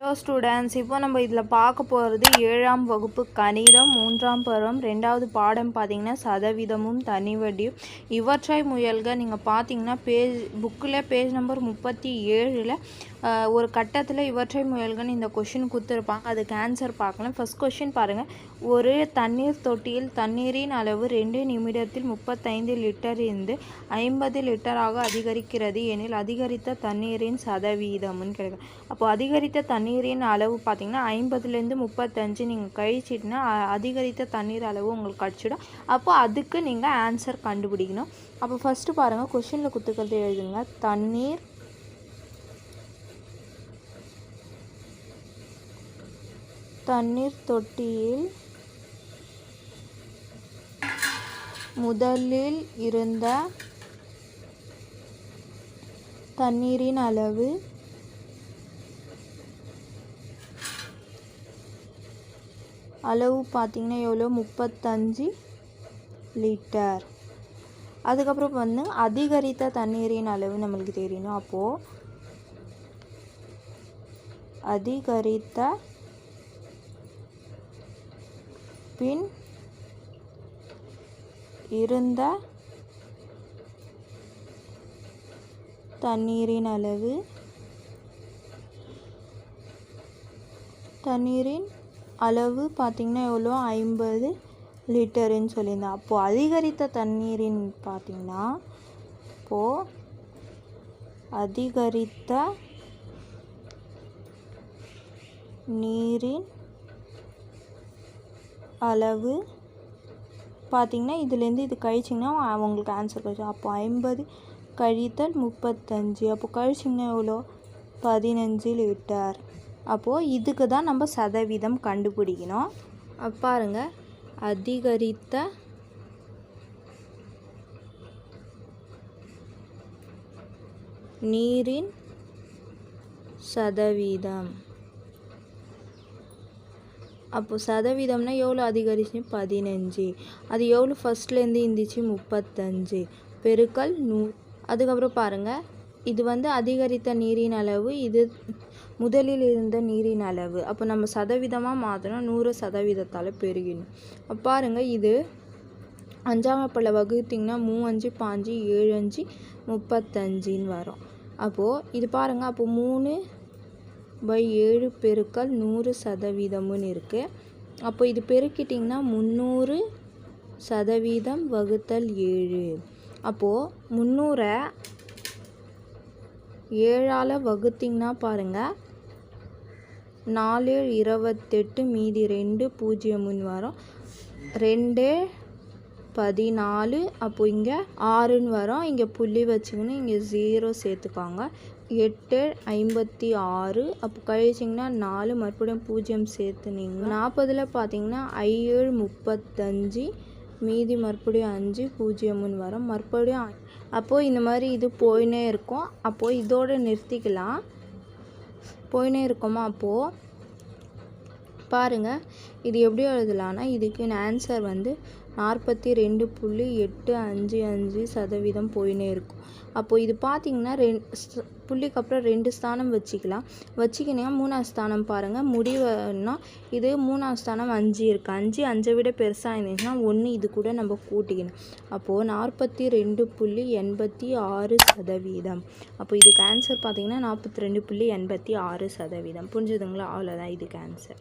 Hello students இப்போ நம்ம இதில் பார்க்க போகிறது ஏழாம் வகுப்பு கணிதம் மூன்றாம் பருவம் ரெண்டாவது பாடம் பார்த்தீங்கன்னா சதவீதமும் தனிவடியும். இவற்றை முயல்க. நீங்கள் பார்த்தீங்கன்னா பேஜ் புக்கில் பேஜ் நம்பர் முப்பத்தி ஏழில் ஒரு கட்டத்தில் இவற்றை முயல்கன்னு இந்த கொஷின் கொடுத்துருப்பாங்க. அதுக்கு ஆன்சர் பார்க்கலாம். ஃபஸ்ட் கொஷின் பாருங்கள் ஒரு தண்ணீர் தொட்டியில் தண்ணீரின் அளவு ரெண்டு நிமிடத்தில் முப்பத்தைந்து லிட்டர் இருந்து ஐம்பது லிட்டராக அதிகரிக்கிறது எனில் அதிகரித்த தண்ணீரின் சதவீதம்னு கிடைக்கும் அப்போ அதிகரித்த தண்ணீர் தண்ணீரின் அளவு பார்த்திங்கன்னா ஐம்பதுலேருந்து முப்பத்தஞ்சு நீங்கள் கழிச்சிட்டுனா அதிகரித்த தண்ணீர் அளவு உங்களுக்கு கிடச்சிடும். அப்போ அதுக்கு நீங்கள் ஆன்சர் கண்டுபிடிக்கணும். அப்போ ஃபஸ்ட்டு பாருங்கள் கொஷினில் குத்துக்கிறது எழுதுங்க. தண்ணீர் தண்ணீர் தொட்டியில் முதலில் இருந்த தண்ணீரின் அளவு அளவு பார்த்திங்கன்னா எவ்வளோ? முப்பத்தஞ்சு லிட்டர். அதுக்கப்புறம் வந்து அதிகரித்த தண்ணீரின் அளவு நம்மளுக்கு தெரியணும். அப்போது அதிகரித்த பின் இருந்த தண்ணீரின் அளவு தண்ணீரின் அளவு பார்த்திங்கன்னா எவ்வளோ? ஐம்பது லிட்டருன்னு சொல்லியிருந்தேன். அப்போது அதிகரித்த தண்ணீரின் பார்த்திங்கன்னா இப்போது அதிகரித்த நீரின் அளவு பார்த்திங்கன்னா இதுலேருந்து இது கழிச்சிங்கன்னா அவங்களுக்கு ஆன்சர் கிடைச்சோம் அப்போ ஐம்பது கழித்தல் முப்பத்தஞ்சு. அப்போ கழிச்சிங்கன்னா எவ்வளோ? பதினஞ்சு லிட்டர். அப்போது இதுக்கு தான் நம்ம சதவீதம் கண்டுபிடிக்கணும். பாருங்க. அதிகரித்த நீரின் சதவீதம். அப்போது சதவீதம்னா எவ்வளோ அதிகரிச்சு? பதினஞ்சு. அது எவ்வளோ ஃபஸ்ட்லேருந்து இருந்துச்சு? முப்பத்தஞ்சு. பெருக்கல் நூ அதுக்கப்புறம் பாருங்கள் இது வந்து அதிகரித்த நீரின் அளவு இது முதலில் இருந்த நீரின் அளவு. அப்போ நம்ம சதவீதமாக மாற்றினா நூறு சதவீதத்தால் பெருகிடும் பாருங்கள் இது அஞ்சாம் பல வகுத்திங்கன்னா மூவஞ்சு பாஞ்சு ஏழு அஞ்சு முப்பத்தஞ்சின்னு வரும். அப்போது இது பாருங்கள் அப்போது மூணு பை ஏழு பெருக்கல் நூறு சதவீதம்னு இருக்குது அப்போ இது பெருக்கிட்டிங்கன்னா முந்நூறு சதவீதம் வகுத்தல் ஏழு. அப்போது முந்நூறை ஏழால் வகுத்தீங்கன்னா பாருங்கள் நாலு இருபத்தெட்டு மீதி ரெண்டு பூஜ்ஜியம்னு வரும். ரெண்டு பதினாலு அப்போ இங்கே ஆறுன்னு வரும். இங்கே புள்ளி வச்சுக்கின்னு இங்கே ஜீரோ சேர்த்துக்காங்க. எட்டு ஐம்பத்தி ஆறு அப்போ கழிச்சிங்கன்னா நாலு மறுபடியும் பூஜ்ஜியம் சேர்த்துனீங்க நாற்பதில் பார்த்தீங்கன்னா ஐஏழு முப்பத்தஞ்சு மீதி மறுபடியும் அஞ்சு பூஜ்ஜியம்னு வரும். மறுபடியும் அப்போது இந்த மாதிரி இது போயினே இருக்கும். அப்போது இதோடு நிறுத்திக்கலாம். போயினே இருக்கோமா அப்போது பாருங்கள் இது எப்படி எழுதலான்னா இதுக்கு ஆன்சர் வந்து நாற்பத்தி ரெண்டு புள்ளி எட்டு அஞ்சு அஞ்சு சதவீதம் போயினே இருக்கும். அப்போது இது பார்த்திங்கன்னா ரெண் புள்ளிக்கு அப்புறம் ரெண்டு ஸ்தானம் வச்சுக்கலாம். வச்சுக்கினா மூணாவது ஸ்தானம் பாருங்கள் முடிவுன்னா இது மூணாவது ஸ்தானம் அஞ்சு இருக்குது அஞ்சு அஞ்சை விட பெருசாக இருந்துச்சுன்னா ஒன்று இது கூட நம்ம கூட்டிக்கணும். அப்போது நாற்பத்தி ரெண்டு புள்ளி எண்பத்தி ஆறு சதவீதம். அப்போ இதுக்கு ஆன்சர் பார்த்திங்கன்னா நாற்பத்தி ரெண்டு புள்ளி எண்பத்தி ஆறு சதவீதம். புரிஞ்சுதுங்களா? அவ்வளோதான் இதுக்கு ஆன்சர்